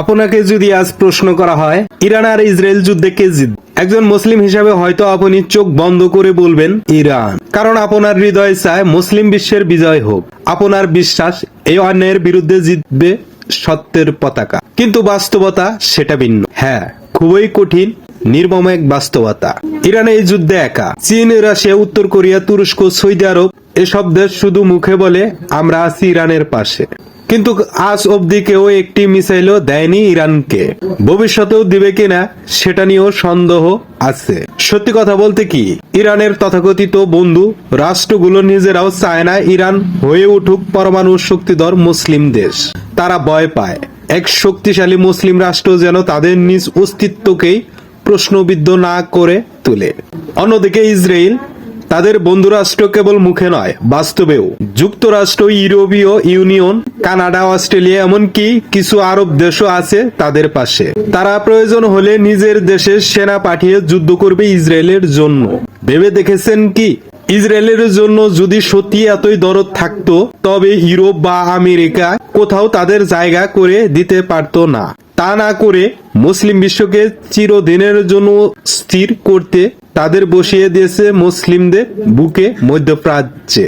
আপনাকে যদি আজ প্রশ্ন করা হয়, ইরান আর ইসরায়েল যুদ্ধে কে জিত একজন মুসলিম হিসাবে হয়তো আপনি চোখ বন্ধ করে বলবেন, ইরান। কারণ আপনার হৃদয় চায় মুসলিম বিশ্বের বিজয় হোক। আপনার বিশ্বাস এই অন্যায়ের বিরুদ্ধে জিতবে সত্যের পতাকা। কিন্তু বাস্তবতা সেটা ভিন্ন। হ্যাঁ খুবই কঠিন, নির্মম এক বাস্তবতা। ইরান এই যুদ্ধে একা। চীন, রাশিয়া, উত্তর কোরিয়া, তুরস্ক, সৌদি আরব, এসব দেশ শুধু মুখে বলে, আমরা আছি ইরানের পাশে। কিন্তু আজ অবধি কেউ একটি মিসাইলও দেয়নি ইরানকে। ভবিষ্যতেও দিবে কিনা সেটা নিয়েও সন্দেহ আছে। সত্যি কথা বলতে কি, ইরানের তথাকথিত বন্ধু, রাষ্ট্রগুলো নিজেরাও চায় না ইরান হয়ে উঠুক পরমাণু শক্তিধর মুসলিম দেশ। তারা ভয় পায়। এক শক্তিশালী মুসলিম রাষ্ট্র যেন তাদের নিজ অস্তিত্বকেই প্রশ্নবিদ্ধ না করে তোলে। অন্যদিকে ইসরায়েল তাদের বন্ধুরাষ্ট্র কেবল মুখে নয়, বাস্তবেও। যুক্তরাষ্ট্র, ইউরোপীয় ইউনিয়ন, কানাডা, অস্ট্রেলিয়া, এমনকি কিছু আরব দেশও আছে তাদের পাশে। তারা প্রয়োজন হলে নিজের দেশে সেনা পাঠিয়ে যুদ্ধ করবে ইসরায়েলের জন্য। ভেবে দেখেছেন কি? ইসরায়েলের জন্য যদি সত্যি এতই দরদ থাকতো, তবে ইউরোপ বা আমেরিকা কোথাও তাদের জায়গা করে দিতে পারতো না। তা না করে মুসলিম বিশ্বকে চিরদিনের জন্য স্থির করতে তাদের বসিয়ে দিয়েছে মুসলিমদের বুকে মধ্যপ্রাচ্যে।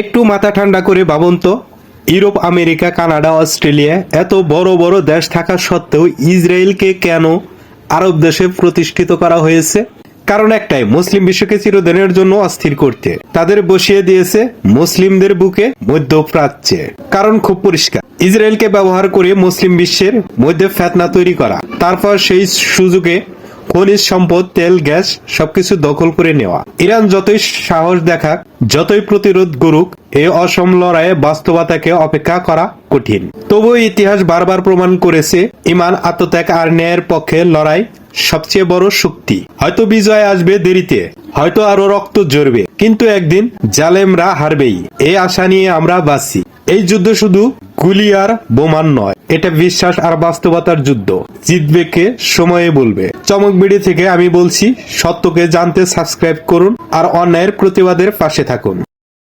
একটু মাথা ঠান্ডা করে ভাবুন তো, ইউরোপ, আমেরিকা, কানাডা, অস্ট্রেলিয়া, এত বড় বড় দেশ থাকা সত্ত্বেও ইসরায়েলকে কেন আরব দেশে প্রতিষ্ঠিত করা হয়েছে? কারণ একটাই, মুসলিম বিশ্বকে চিরদিনের জন্য অস্থির করতে। তাদের বসিয়ে দিয়েছে মুসলিমদের বুকে মধ্যপ্রাচ্যে। কারণ খুব পরিষ্কার, ইসরায়েলকে ব্যবহার করে মুসলিম বিশ্বের মধ্যে ফেতনা তৈরি করা। তারপর সেই সুযোগে খনিজ সম্পদ, তেল, গ্যাস সবকিছু দখল করে নেওয়া। ইরান যতই সাহস দেখাক, যতই প্রতিরোধ করুক এই অসম লড়াইয়ে বাস্তবতাকে অপেক্ষা করা কঠিন। তবুও ইতিহাস বারবার প্রমাণ করেছে, ইমান আত্মত্যাগ আর ন্যায়ের পক্ষে লড়াই সবচেয়ে বড় শক্তি। হয়তো বিজয় আসবে দেরিতে, হয়তো আরও রক্ত ঝরবে, কিন্তু একদিন জালেমরা হারবেই। এই আশা নিয়ে আমরা বাঁচি। এই যুদ্ধ শুধু গুলি আর বোমান নয় এটা বিশ্বাস আর বাস্তবতার যুদ্ধ। জিতবে কে সময়ে বলবে। চমক বিড়ি থেকে আমি বলছি, সত্যকে জানতে সাবস্ক্রাইব করুন আর অন্যায়ের প্রতিবাদের পাশে থাকুন।